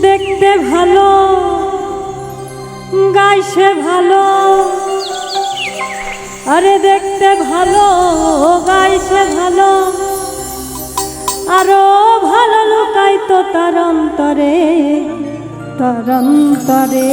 দেখতে ভালো গাইছে ভালো। আরে দেখতে ভালো গাইছে ভালো। আরও ভালো লুকাই তো তার অন্তরে তার অন্তরে।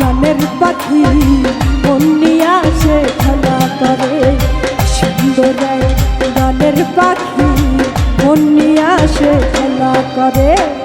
গানের পাখি বন্যা সে খেলা করে। সুন্দর গানের পাখি বন্যা সে খেলা করে।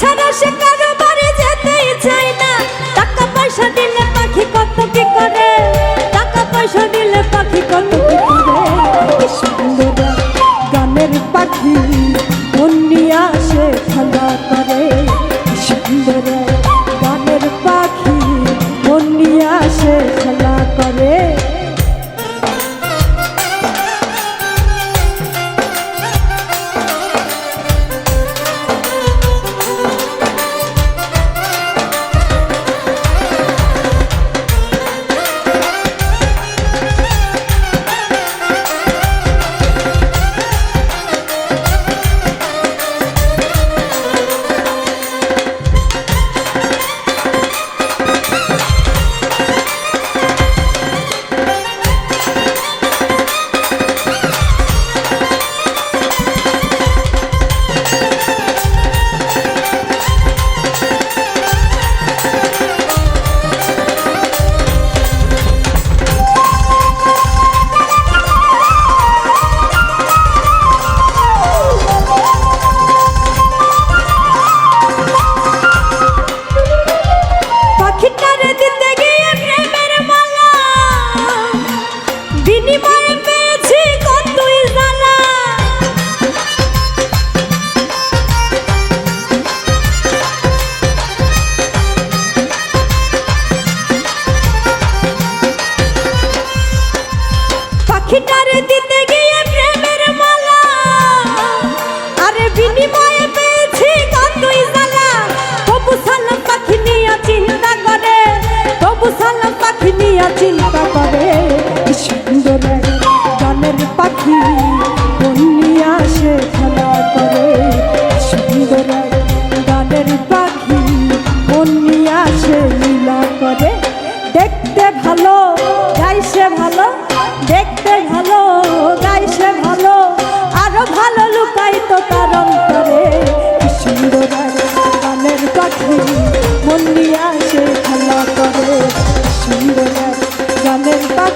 ছাড়া সে কারও বাড়ি যেতেই চায় না। টাকা পয়সা দিলে পাখি কত কি করে? টাকা পয়সা দিলে পাখি কত কি করে? সুন্দর গানের পাখি, অন্যা সে খেলা করে।